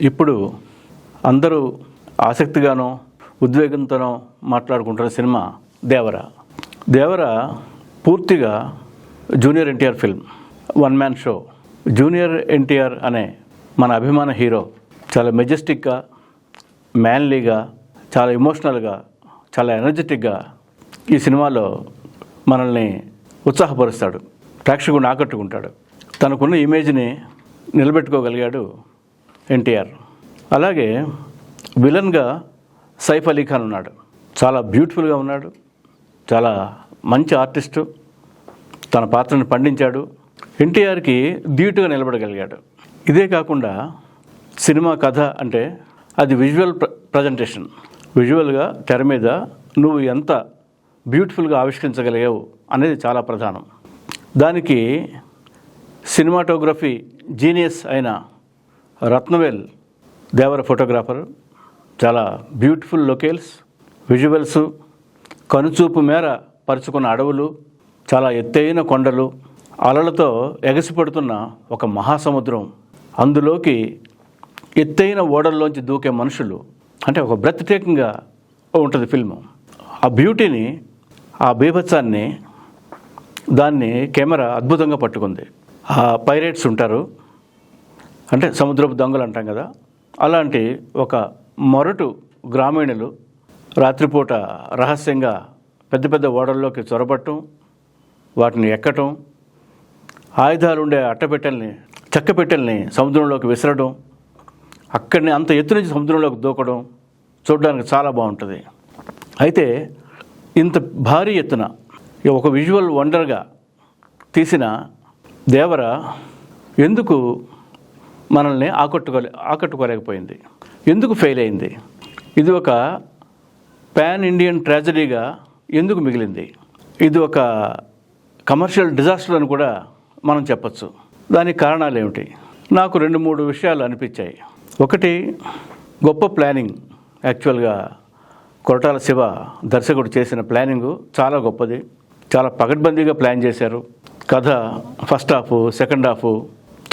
ఇప్పుడు అందరూ ఆసక్తిగానో ఉద్వేగంతోనో మాట్లాడుకుంటున్న సినిమా దేవర. దేవర పూర్తిగా junior NTR film one man show. Junior NTR అనే మన అభిమాన హీరో చాలా మెజెస్టిక్గా మ్యాన్లీగా చాలా ఎమోషనల్గా చాలా ఎనర్జెటిక్గా ఈ సినిమాలో మనల్ని ఉత్సాహపరుస్తాడు ప్రేక్షకుని ఆకట్టుకుంటాడు. తనకున్న ఇమేజ్ని నిలబెట్టుకోగలిగాడు ఎన్టీఆర్. అలాగే విలన్గా సైఫ్ అలీ ఖాన్ ఉన్నాడు. చాలా బ్యూటిఫుల్గా ఉన్నాడు. చాలా మంచి ఆర్టిస్టు. తన పాత్రను పండించాడు. ఎన్టీఆర్కి ధీటుగా నిలబడగలిగాడు. ఇదే కాకుండా సినిమా కథ అంటే అది విజువల్ ప్ర ప్రజెంటేషన్. విజువల్గా తెర మీద నువ్వు ఎంత బ్యూటిఫుల్గా ఆవిష్కరించగలిగావు అనేది చాలా ప్రధానం. దానికి సినిమాటోగ్రఫీ జీనియస్ అయిన రత్నవేల్ దేవర ఫోటోగ్రాఫర్ చాలా బ్యూటిఫుల్ లొకేల్స్ విజువల్స్ కనుచూపు మేర పరుచుకున్న అడవులు చాలా ఎత్తైన కొండలు అలలతో ఎగసిపడుతున్న ఒక మహాసముద్రం. అందులోకి ఎత్తైన ఓడల్లోంచి దూకే మనుషులు. అంటే ఒక బ్రెత్ టేకింగ్గా ఉంటుంది ఫిల్ము. ఆ బ్యూటీని ఆ బీభత్సాన్ని దాన్ని కెమెరా అద్భుతంగా పట్టుకుంది. ఆ పైరేట్స్ ఉంటారు. అంటే సముద్రపు దొంగలు అంటాం కదా. అలాంటి ఒక మొరటు గ్రామీణులు రాత్రిపూట రహస్యంగా పెద్ద పెద్ద ఓడల్లోకి చొరబట్టం వాటిని ఎక్కటం ఆయుధాలు ఉండే అట్టపెట్టెల్ని చెక్కపెట్టెల్ని సముద్రంలోకి విసరడం అక్కడిని అంత ఎత్తు నుంచి సముద్రంలోకి దూకడం చూడడానికి చాలా బాగుంటుంది. అయితే ఇంత భారీ ఎత్తున ఒక విజువల్ వండర్గా తీసిన దేవర ఎందుకు మనల్ని ఆకట్టుకోలే ఆకట్టుకోలేకపోయింది. ఎందుకు ఫెయిల్ అయింది? ఇది ఒక పాన్ ఇండియన్ ట్రాజడీగా ఎందుకు మిగిలింది? ఇది ఒక కమర్షియల్ డిజాస్టర్ అని కూడా మనం చెప్పచ్చు. దానికి కారణాలు ఏమిటి నాకు రెండు మూడు విషయాలు అనిపించాయి. ఒకటి గొప్ప ప్లానింగ్. యాక్చువల్గా కొరటాల శివ దర్శకుడు చేసిన ప్లానింగు చాలా గొప్పది. చాలా పకడ్బందీగా ప్లాన్ చేశారు. కథ ఫస్ట్ హాఫ్ సెకండ్ హాఫ్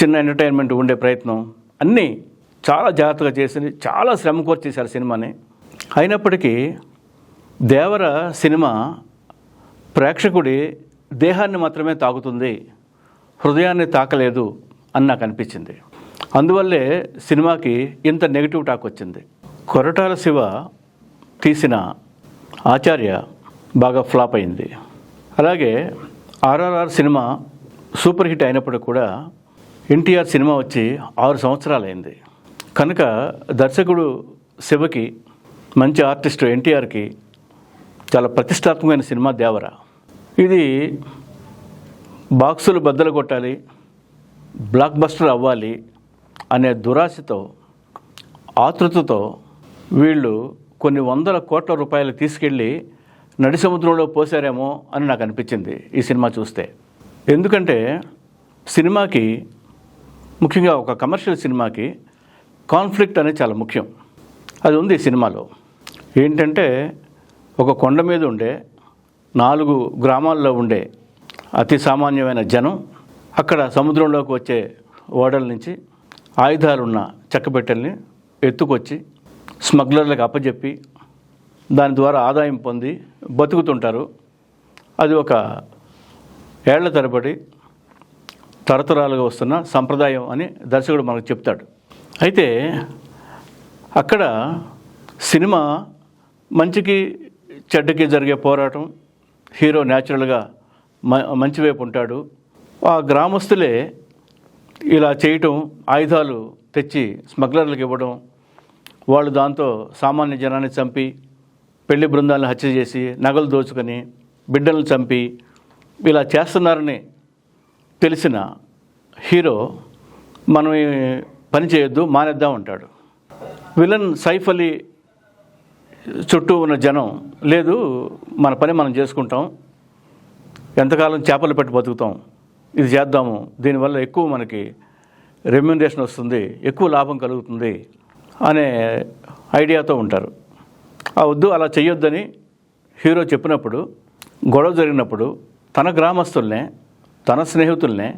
చిన్న ఎంటర్టైన్మెంట్ ఉండే ప్రయత్నం. అన్నీ చాలా జాగ్రత్తగా చేసి చాలా శ్రమ కోర్చేశారు సినిమాని. అయినప్పటికీ దేవర సినిమా ప్రేక్షకుడి దేహాన్ని మాత్రమే తాకుతుంది హృదయాన్ని తాకలేదు అని నాకు అనిపించింది. అందువల్లే సినిమాకి ఇంత నెగిటివ్ టాక్ వచ్చింది. కొరటాల శివ తీసిన ఆచార్య బాగా ఫ్లాప్ అయింది. అలాగే ఆర్ఆర్ఆర్ సినిమా సూపర్ హిట్ అయినప్పుడు కూడా ఎన్టీఆర్ సినిమా వచ్చి ఆరు సంవత్సరాలైంది. కనుక దర్శకుడు శివకి మంచి ఆర్టిస్ట్ ఎన్టీఆర్కి చాలా ప్రతిష్టాత్మకమైన సినిమా దేవర. ఇది బాక్సులు బద్దలు కొట్టాలి బ్లాక్ బస్టర్ అవ్వాలి అనే దురాశతో ఆతృతతో వీళ్ళు కొన్ని వందల కోట్ల రూపాయలు తీసుకెళ్ళి నడి సముద్రంలో పోసారేమో అని నాకు అనిపించింది ఈ సినిమా చూస్తే. ఎందుకంటే సినిమాకి ముఖ్యంగా ఒక కమర్షియల్ సినిమాకి కాన్ఫ్లిక్ట్ అనేది చాలా ముఖ్యం. అది ఉంది ఈ సినిమాలో. ఏంటంటే ఒక కొండ మీద ఉండే నాలుగు గ్రామాల్లో ఉండే అతి సామాన్యమైన జనం అక్కడ సముద్రంలోకి వచ్చే ఓడల నుంచి ఆయుధాలున్న చెక్కబెట్టెల్ని ఎత్తుకొచ్చి స్మగ్లర్లకు అప్పజెప్పి దాని ద్వారా ఆదాయం పొంది బతుకుతుంటారు. అది ఒక ఏళ్ళ తరబడి తరతరాలుగా వస్తున్న సంప్రదాయం అని దర్శకుడు మనకు చెప్తాడు. అయితే అక్కడ సినిమా మంచికి చెడ్డకి జరిగే పోరాటం హీరో న్యాచురల్గా మ మంచి వైపు ఉంటాడు. ఆ గ్రామస్తులే ఇలా చేయటం ఆయుధాలు తెచ్చి స్మగ్లర్లకు ఇవ్వడం వాళ్ళు దాంతో సామాన్య జనాన్ని చంపి పెళ్ళి బృందాలను హత్య చేసి నగలు దోచుకొని బిడ్డలను చంపి ఇలా చేస్తున్నారని తెలిసిన హీరో మనం పని చేయొద్దు మానేద్దాం అంటాడు. విలన్ సైఫ్ అలీ చుట్టూ ఉన్న జనం లేదు మన పని మనం చేసుకుంటాం ఎంతకాలం చేపలు పెట్టి బతుకుతాం ఇది చేద్దాము దీనివల్ల ఎక్కువ మనకి రెమ్యునరేషన్ వస్తుంది ఎక్కువ లాభం కలుగుతుంది అనే ఐడియాతో ఉంటారు. ఆ వద్దు అలా చేయొద్దని హీరో చెప్పినప్పుడు గొడవ జరిగినప్పుడు తన గ్రామస్తుల్నే తన స్నేహితుల్నే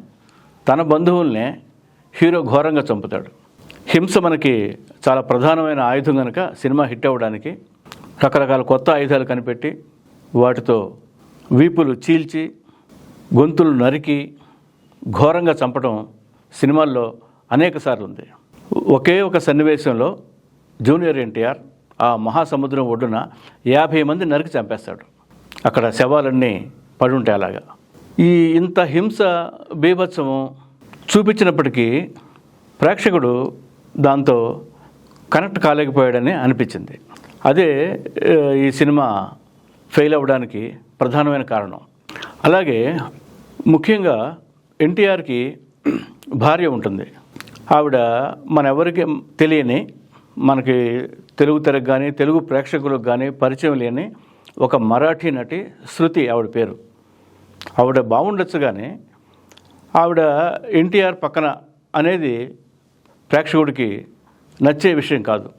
తన బంధువుల్నే హీరో ఘోరంగా చంపుతాడు. హింస మనకి చాలా ప్రధానమైన ఆయుధం కనుక సినిమా హిట్ అవ్వడానికి రకరకాల కొత్త ఆయుధాలు కనిపెట్టి వాటితో వీపులు చీల్చి గొంతులు నరికి ఘోరంగా చంపడం సినిమాల్లో అనేక సార్లు ఉంది ఒకే ఒక సన్నివేశంలో జూనియర్ ఎన్టీఆర్ ఆ మహాసముద్రం ఒడ్డున యాభై మంది నరికి చంపేస్తాడు. అక్కడ శవాలన్నీ పడి అలాగా. ఈ ఇంత హింస బీభత్సము చూపించినప్పటికీ ప్రేక్షకుడు దాంతో కనెక్ట్ కాలేకపోయాడని అనిపించింది. అదే ఈ సినిమా ఫెయిల్ అవ్వడానికి ప్రధానమైన కారణం. అలాగే ముఖ్యంగా ఎన్టీఆర్కి భార్య ఉంటుంది. ఆవిడ మన ఎవరికి తెలియని మనకి తెలుగు తెరకు కానీ తెలుగు ప్రేక్షకులకు కానీ పరిచయం లేని ఒక మరాఠీ నటి శృతి ఆవిడ పేరు. ఆవిడ బాగుండొచ్చు కానీ ఆవిడ ఎన్టీఆర్ పక్కన అనేది ప్రేక్షకుడికి నచ్చే విషయం కాదు.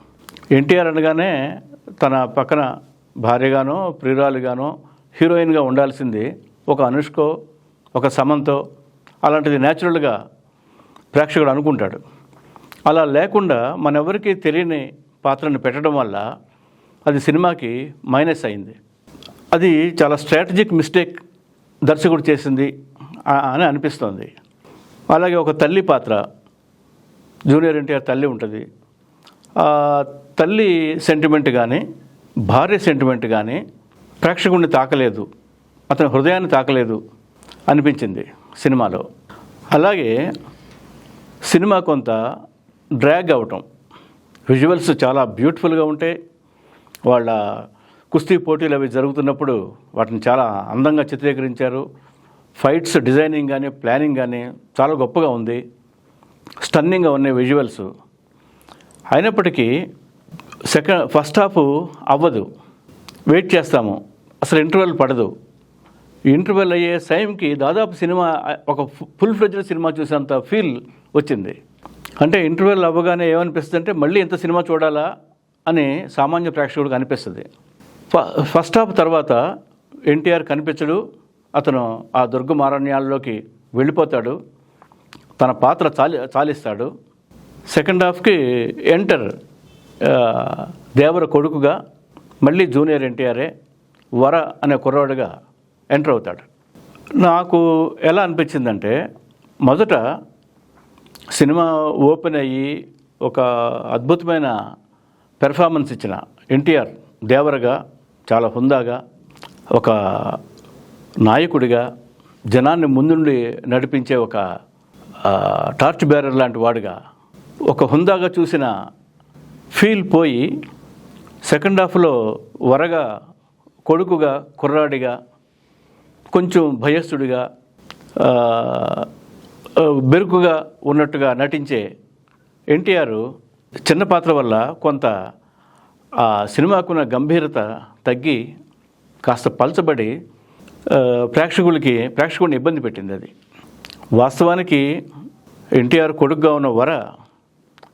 ఎన్టీఆర్ అనగానే తన పక్కన భార్యగానో ప్రియురాలుగానో హీరోయిన్గా ఉండాల్సింది ఒక అనుష్కో ఒక సమంతో అలాంటిది న్యాచురల్గా ప్రేక్షకుడు అనుకుంటాడు. అలా లేకుండా మనెవరికి తెలియని పాత్రను పెట్టడం వల్ల అది సినిమాకి మైనస్ అయింది. అది చాలా స్ట్రాటజిక్ మిస్టేక్ దర్శకుడు చేసింది అని అనిపిస్తోంది. అలాగే ఒక తల్లి పాత్ర జూనియర్ ఎన్టీఆర్ తల్లి ఉంటుంది. తల్లి సెంటిమెంట్ కానీ భార్య సెంటిమెంట్ కానీ ప్రేక్షకుడిని తాకలేదు అతని హృదయాన్ని తాకలేదు అనిపించింది సినిమాలో. అలాగే సినిమా కొంత డ్రాగ్ అవటం. విజువల్స్ చాలా బ్యూటిఫుల్గా ఉంటాయి వాళ్ళ కుస్తీ పోటీలు అవి జరుగుతున్నప్పుడు వాటిని చాలా అందంగా చిత్రీకరించారు. ఫైట్స్ డిజైనింగ్ కానీ ప్లానింగ్ కానీ చాలా గొప్పగా ఉంది. స్టన్నింగ్గా ఉన్నాయి విజువల్స్. అయినప్పటికీ సెకండ్ ఫస్ట్ హాఫ్ అవ్వదు. వెయిట్ చేస్తాము. అసలు ఇంటర్వెల్ పడదు. ఇంటర్వెల్ అయ్యే టైంకి దాదాపు సినిమా ఒక ఫుల్ ఫ్లెజ్డ్ సినిమా చూసేంత ఫీల్ వచ్చింది. అంటే ఇంటర్వెల్ అవ్వగానే ఏమనిపిస్తుంది అంటే మళ్ళీ ఇంత సినిమా చూడాలా అని సామాన్య ప్రేక్షకుడికి అనిపిస్తుంది. ఫస్ట్ హాఫ్ తర్వాత ఎన్టీఆర్ కనిపించడు అతను ఆ దుర్గమారణ్యాల్లోకి వెళ్ళిపోతాడు తన పాత్ర చాలి చాలిస్తాడు. సెకండ్ హాఫ్కి ఎంటర్ దేవర కొడుకుగా మళ్ళీ జూనియర్ ఎన్టీఆర్ఏ వర అనే కుర్రాడుగా ఎంటర్ అవుతాడు. నాకు ఎలా అనిపించిందంటే మొదట సినిమా ఓపెన్ అయ్యి ఒక అద్భుతమైన పెర్ఫార్మెన్స్ ఇచ్చిన ఎన్టీఆర్ దేవరగా చాలా హుందాగా ఒక నాయకుడిగా జనాన్ని ముందుండి నడిపించే ఒక టార్చ్ బేరర్ లాంటి వాడుగా ఒక హుందాగా చూసిన ఫీల్ పోయి సెకండ్ హాఫ్లో వరగా కొడుకుగా కుర్రాడిగా కొంచెం భయస్థుడిగా బెరుకుగా ఉన్నట్టుగా నటించే ఎన్టీఆర్ చిన్న పాత్ర వల్ల కొంత ఆ సినిమాకున్న గంభీరత తగ్గి కాస్త పలచబడి ప్రేక్షకులకి ప్రేక్షకుడిని ఇబ్బంది పెట్టింది అది. వాస్తవానికి ఎన్టీఆర్ కొడుకుగా ఉన్న వర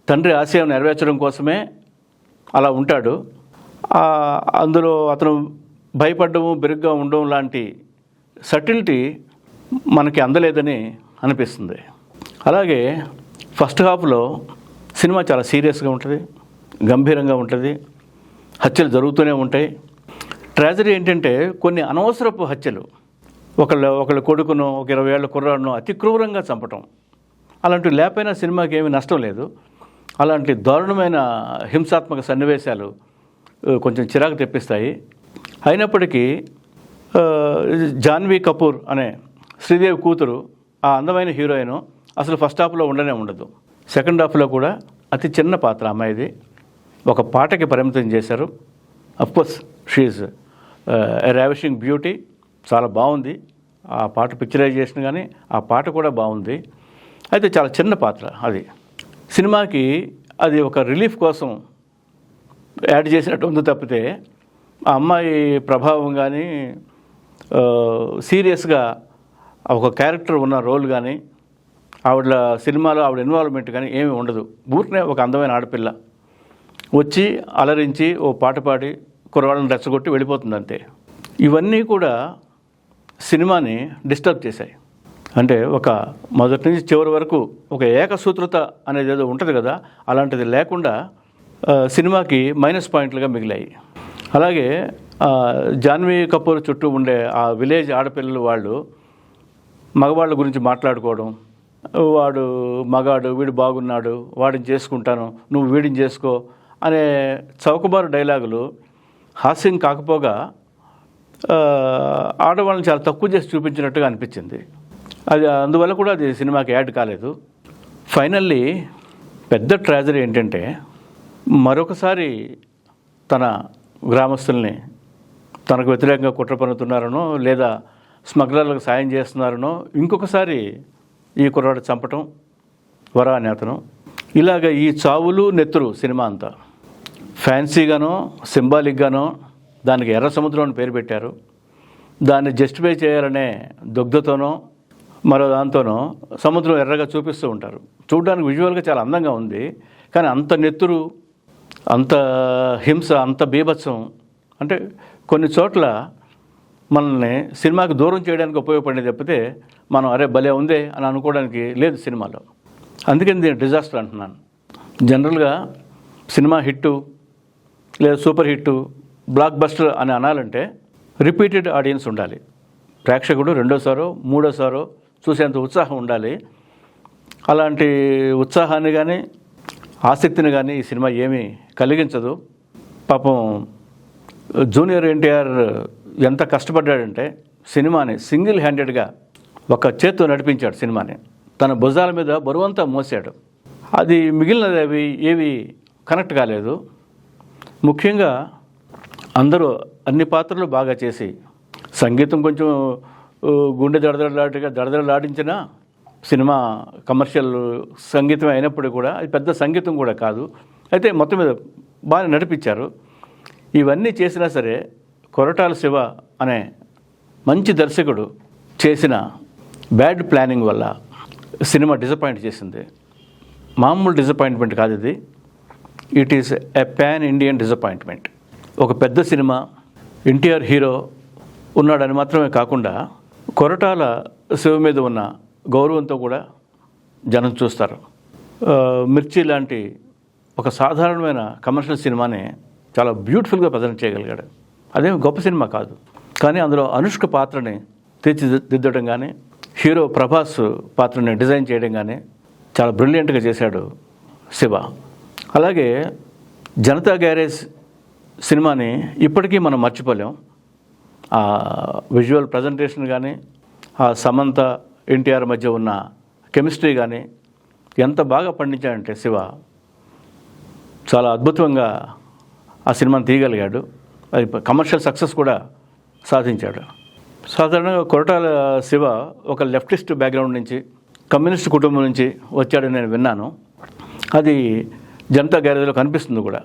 తండ్రి ఆశయం నెరవేర్చడం కోసమే అలా ఉంటాడు. అందులో అతను భయపడము బెరుగ్గా ఉండడం లాంటి సటిల్టీ మనకి అందలేదని అనిపిస్తుంది. అలాగే ఫస్ట్ హాఫ్లో సినిమా చాలా సీరియస్గా ఉంటుంది గంభీరంగా ఉంటుంది హత్యలు జరుగుతూనే ఉంటాయి. ట్రాజడీ ఏంటంటే కొన్ని అనవసరపు హత్యలు. ఒకళ్ళ ఒకళ్ళ కొడుకును ఒక ఇరవై ఏళ్ళ కుర్రాడును అతి క్రూరంగా చంపటం. అలాంటివి లేకపోయినా సినిమాకి ఏమీ నష్టం లేదు. అలాంటి దారుణమైన హింసాత్మక సన్నివేశాలు కొంచెం చిరాకు తెప్పిస్తాయి. అయినప్పటికీ జాన్వీ కపూర్ అనే శ్రీదేవి కూతురు ఆ అందమైన హీరోయిన్ అసలు ఫస్ట్ హాఫ్లో ఉండనే ఉండదు. సెకండ్ హాఫ్లో కూడా అతి చిన్న పాత్ర అమ్మాయిది. ఒక పాటకి పరిమితం చేశారు. అఫ్కోర్స్ షీఈ్ రావిషింగ్ బ్యూటీ చాలా బాగుంది. ఆ పాట పిక్చరైజేషన్ కానీ ఆ పాట కూడా బాగుంది. అయితే చాలా చిన్న పాత్ర అది. సినిమాకి అది ఒక రిలీఫ్ కోసం యాడ్ చేసినట్టు ఉంది తప్పితే ఆ అమ్మాయి ప్రభావం కానీ సీరియస్గా ఒక క్యారెక్టర్ ఉన్న రోల్ కానీ ఆవిడ సినిమాలో ఆవిడ ఇన్వాల్వ్మెంట్ కానీ ఏమీ ఉండదు. ఊరినే ఒక అందమైన ఆడపిల్ల. వచ్చి అలరించి ఓ పాట పాడి కుర్రవాళ్ళని రెచ్చగొట్టి వెళ్ళిపోతుంది అంతే ఇవన్నీ కూడా సినిమాని డిస్టర్బ్ చేశాయి. అంటే ఒక మొదటి నుంచి చివరి వరకు ఒక ఏకసూత్రత అనేది ఏదో ఉంటుంది కదా అలాంటిది లేకుండా సినిమాకి మైనస్ పాయింట్లుగా మిగిలాయి. అలాగే జాన్వీ కపూర్ చుట్టూ ఉండే ఆ విలేజ్ ఆడపిల్లలు వాళ్ళు మగవాళ్ళ గురించి మాట్లాడుకోవడం వాడు మగాడు వీడు బాగున్నాడు వాడిని చేసుకుంటాను నువ్వు వీడిని చేసుకో అనే చౌకబారు డైలాగులు హాస్యం కాకపోగా ఆడవాళ్ళని చాలా తక్కువ చేసి చూపించినట్టుగా అనిపించింది. అది అందువల్ల కూడా అది సినిమాకి యాడ్ కాలేదు. ఫైనల్లీ పెద్ద ట్రాజడీ ఏంటంటే మరొకసారి తన గ్రామస్తుల్ని తనకు వ్యతిరేకంగా కుట్ర పన్నుతున్నారనో లేదా స్మగ్లర్లకు సాయం చేస్తున్నారనో ఇంకొకసారి ఈ కుర్రాడు చంపటం వరా అనే అతను. ఇలాగ ఈ చావులు నెత్తురు సినిమా అంతా. ఫ్యాన్సీగానో సింబాలిక్గానో దానికి ఎర్ర సముద్రం అని పేరు పెట్టారు. దాన్ని జస్టిఫై చేయాలనే దుగ్ధతోనో మరో దాంతోనో సముద్రం ఎర్రగా చూపిస్తూ ఉంటారు. చూడడానికి విజువల్గా చాలా అందంగా ఉంది. కానీ అంత నెత్తురు అంత హింస అంత బీభత్సం అంటే కొన్ని చోట్ల మనల్ని సినిమాకి దూరం చేయడానికి ఉపయోగపడేది తప్పితే మనం అరే భలే ఉందే అని అనుకోవడానికి లేదు సినిమాలో. అందుకని నేను డిజాస్టర్ అంటున్నాను. జనరల్గా సినిమా హిట్టు లేదా సూపర్ హిట్టు బ్లాక్ బస్టర్ అని అనాలంటే రిపీటెడ్ ఆడియన్స్ ఉండాలి. ప్రేక్షకుడు రెండోసారో మూడోసారో చూసేంత ఉత్సాహం ఉండాలి. అలాంటి ఉత్సాహాన్ని కానీ ఆసక్తిని కానీ ఈ సినిమా ఏమీ కలిగించదు. పాపం జూనియర్ ఎన్టీఆర్ ఎంత కష్టపడ్డాడంటే సినిమాని సింగిల్ హ్యాండెడ్గా ఒక చేత్తో నడిపించాడు సినిమాని. తన భుజాల మీద బరువంతా మోసాడు. అది మిగిలినది అవి ఏవి కనెక్ట్ కాలేదు. ముఖ్యంగా అందరూ అన్ని పాత్రలు బాగా చేసి సంగీతం కొంచెం గుండె దడదడలాటగా దడదడలాడించిన సినిమా కమర్షియల్ సంగీతం అయినప్పుడు కూడా అది పెద్ద సంగీతం కూడా కాదు. అయితే మొత్తం మీద బాగా నడిపించారు. ఇవన్నీ చేసినా సరే కొరటాల శివ అనే మంచి దర్శకుడు చేసిన బ్యాడ్ ప్లానింగ్ వల్ల సినిమా డిసప్పాయింట్ చేసింది. మామూలు డిసప్పాయింట్మెంట్ కాదు ఇది. It is a pan Indian disappointment ఒక పెద్ద సినిమా ఎన్టీఆర్ హీరో ఉన్నాడని మాత్రమే కాకుండా కొరటాల శివ మీద ఉన్న గౌరవంతో కూడా జనం చూస్తారు. మిర్చి లాంటి ఒక సాధారణమైన కమర్షియల్ సినిమాని చాలా బ్యూటిఫుల్గా ప్రజెంట్ చేయగలిగాడు. అదేం గొప్ప సినిమా కాదు. కానీ అందులో అనుష్క పాత్రని తీర్చిదిద్దడం కానీ హీరో ప్రభాస్ పాత్రని డిజైన్ చేయడం కానీ చాలా బ్రిలియంట్గా చేశాడు శివ. అలాగే జనతా గ్యారేజ్ సినిమాని ఇప్పటికీ మనం మర్చిపోలేం. ఆ విజువల్ ప్రజెంటేషన్ కానీ ఆ సమంత ఎన్టీఆర్ మధ్య ఉన్న కెమిస్ట్రీ కానీ ఎంత బాగా పండించాడంటే శివ చాలా అద్భుతంగా ఆ సినిమాని తీయగలిగాడు. అది కమర్షియల్ సక్సెస్ కూడా సాధించాడు. సాధారణంగా కొరటాల శివ ఒక లెఫ్టిస్ట్ బ్యాక్గ్రౌండ్ నుంచి కమ్యూనిస్ట్ కుటుంబం నుంచి వచ్చాడని నేను విన్నాను. అది జనతా గ్యారేజ్లో కనిపిస్తుంది కూడా.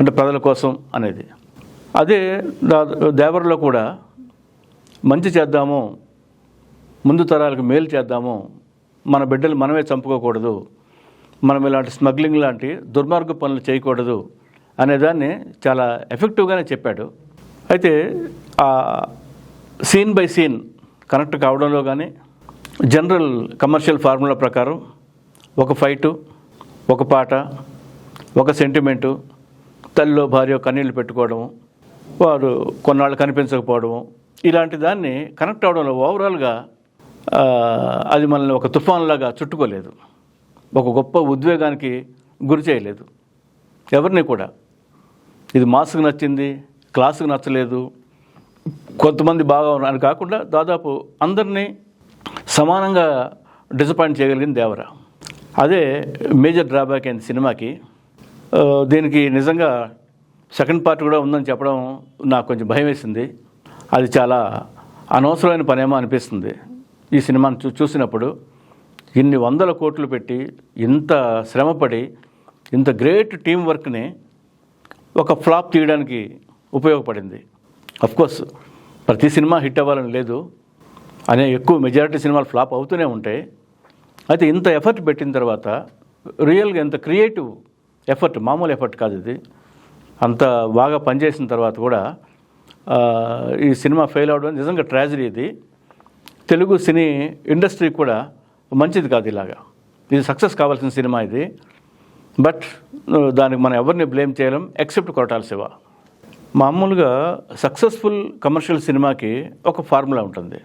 అంటే ప్రజల కోసం అనేది. అదే దేవరలో కూడా మంచి చేద్దాము ముందు తరాలకు మేలు చేద్దాము మన బిడ్డలు మనమే చంపుకోకూడదు మనం ఇలాంటి స్మగ్లింగ్ లాంటి దుర్మార్గ పనులు చేయకూడదు అనేదాన్ని చాలా ఎఫెక్టివ్గానే చెప్పాడు. అయితే ఆ సీన్ బై సీన్ కనెక్ట్ కావడంలో కానీ జనరల్ కమర్షియల్ ఫార్ములా ప్రకారం ఒక ఫైటు ఒక పాట ఒక సెంటిమెంటు తల్లిలో భార్య కన్నీళ్ళు పెట్టుకోవడము వారు కొన్నాళ్ళు కనిపించకపోవడము ఇలాంటి దాన్ని కనెక్ట్ అవడంలో ఓవరాల్గా అది మనల్ని ఒక తుఫాన్లాగా చుట్టుకోలేదు. ఒక గొప్ప ఉద్వేగానికి గురి చేయలేదు. ఎవరిని కూడా. ఇది మాస్కు నచ్చింది క్లాసుకు నచ్చలేదు కొంతమంది బాగా ఉన్నారు అని కాకుండా దాదాపు అందరినీ సమానంగా డిసప్పాయింట్ చేయగలిగింది దేవరా. అదే మేజర్ డ్రాబ్యాక్ అయింది సినిమాకి దీనికి నిజంగా సెకండ్ పార్ట్ కూడా ఉందని చెప్పడం నాకు కొంచెం భయం వేసింది. అది చాలా అనవసరమైన పనేమో అనిపిస్తుంది. ఈ సినిమాను చూ చూసినప్పుడు ఇన్ని వందల కోట్లు పెట్టి ఇంత శ్రమపడి ఇంత గ్రేట్ టీం వర్క్ని ఒక ఫ్లాప్ తీయడానికి ఉపయోగపడింది. కోర్స్ ప్రతి సినిమా హిట్ అవ్వాలని లేదు. అనే ఎక్కువ మెజారిటీ సినిమాలు ఫ్లాప్ అవుతూనే ఉంటాయి. అయితే ఇంత ఎఫర్ట్ పెట్టిన తర్వాత రియల్గా ఇంత క్రియేటివ్ ఎఫర్ట్ మామూలు ఎఫర్ట్ కాదు ఇది. అంత బాగా పనిచేసిన తర్వాత కూడా ఈ సినిమా ఫెయిల్ అవడం నిజంగా ట్రాజడీ ఇది. తెలుగు సినీ ఇండస్ట్రీ కూడా మంచిది కాదు ఇలాగా. ఇది సక్సెస్ కావాల్సిన సినిమా ఇది. బట్ దానికి మనం ఎవరిని బ్లేమ్ చేయలేం ఎక్సెప్ట్ కొరటాల శివ. మామూలుగా సక్సెస్ఫుల్ కమర్షియల్ సినిమాకి ఒక ఫార్ములా ఉంటుంది.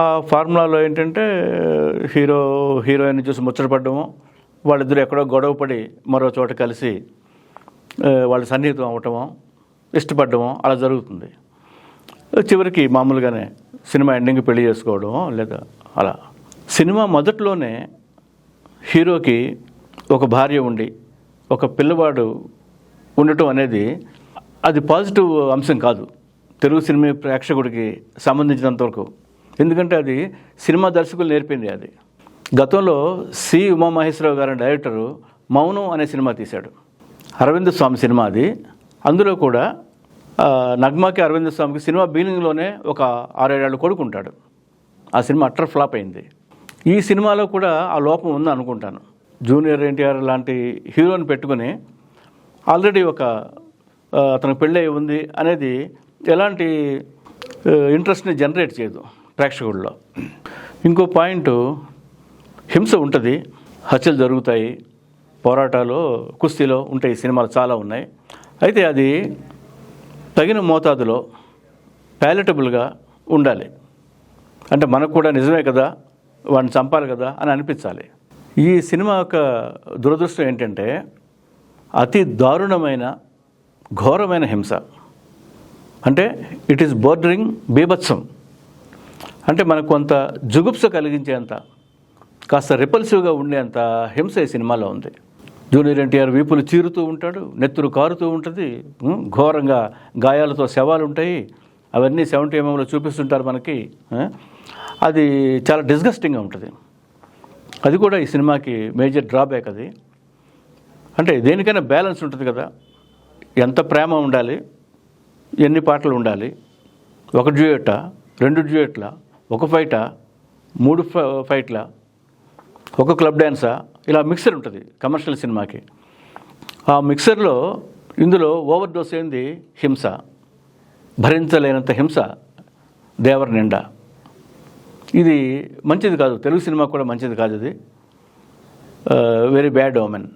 ఆ ఫార్ములాలో ఏంటంటే హీరో హీరోయిన్ చూసి ముచ్చటపడ్డము వాళ్ళిద్దరు ఎక్కడో గొడవ పడి మరో చోట కలిసి వాళ్ళ సన్నిహితం అవ్వటము ఇష్టపడటమో అలా జరుగుతుంది. చివరికి మామూలుగానే సినిమా ఎండింగ్ పెళ్ళి చేసుకోవడమో లేదా అలా. సినిమా మొదట్లోనే హీరోకి ఒక భార్య ఉండి ఒక పిల్లవాడు ఉండటం అనేది అది పాజిటివ్ అంశం కాదు. తెలుగు సినిమా ప్రేక్షకుడికి సంబంధించినంతవరకు ఎందుకంటే అది సినిమా దర్శకులు నేర్పింది అది. గతంలో సి. ఉమామహేశ్వరరావు గారి డైరెక్టరు మౌనం అనే సినిమా తీశాడు. అరవింద స్వామి సినిమా అది. అందులో కూడా నగ్మాకి అరవింద స్వామికి సినిమా బీనింగ్లోనే ఒక ఆరేడేళ్ళు కొడుకుంటాడు ఆ సినిమా అట్టర్ ఫ్లాప్ అయింది. ఈ సినిమాలో కూడా ఆ లోపం ఉంది అనుకుంటాను. జూనియర్ ఎన్టీఆర్ లాంటి హీరోని పెట్టుకుని ఆల్రెడీ ఒక అతను అతనికి పెళ్ళై ఉంది అనేది ఎలాంటి ఇంట్రెస్ట్ని జనరేట్ చేయదు. ప్రేక్షకుల్లో. ఇంకో పాయింట్ హింస ఉంటుంది హత్యలు జరుగుతాయి పోరాటాలు కుస్తీలో ఉంటాయి సినిమాలు చాలా ఉన్నాయి. అయితే అది తగిన మోతాదులో ప్యాలెటబుల్గా ఉండాలి. అంటే మనకు కూడా నిజమే కదా వాడిని చంపాలి కదా అని అనిపించాలి. ఈ సినిమా యొక్క దురదృష్టం ఏంటంటే అతి దారుణమైన ఘోరమైన హింస. అంటే ఇట్ ఈస్ బోర్డరింగ్ బీభత్సం. అంటే మనకు కొంత జుగుప్స కలిగించేంత కాస్త రిపల్సివ్గా ఉండేంత హింస ఈ సినిమాలో ఉంది. జూనియర్ ఎన్టీఆర్ వీపులు చీరుతూ ఉంటాడు నెత్తురు కారుతూ ఉంటుంది ఘోరంగా గాయాలతో శవాలు ఉంటాయి అవన్నీ సెవెంటీ ఎంఎంలో చూపిస్తుంటారు మనకి అది చాలా డిస్గస్టింగ్గా ఉంటుంది. అది కూడా ఈ సినిమాకి మేజర్ డ్రాబ్యాక్ అది. అంటే దేనికైనా బ్యాలెన్స్ ఉంటుంది కదా ఎంత ప్రేమ ఉండాలి ఎన్ని పాటలు ఉండాలి ఒక డ్యూయటా రెండు డ్యూయట్లా ఒక ఫైటా మూడు ఫ- ఒక క్లబ్ డ్యాన్సా ఇలా మిక్సర్ ఉంటుంది కమర్షియల్ సినిమాకి. ఆ మిక్సర్లో ఇందులో ఓవర్ డోస్ అయింది హింస. భరించలేనంత హింస. దేవర నిండా. ఇది మంచిది కాదు. తెలుగు సినిమా కూడా మంచిది కాదు ఇది. Very bad ఓమెన్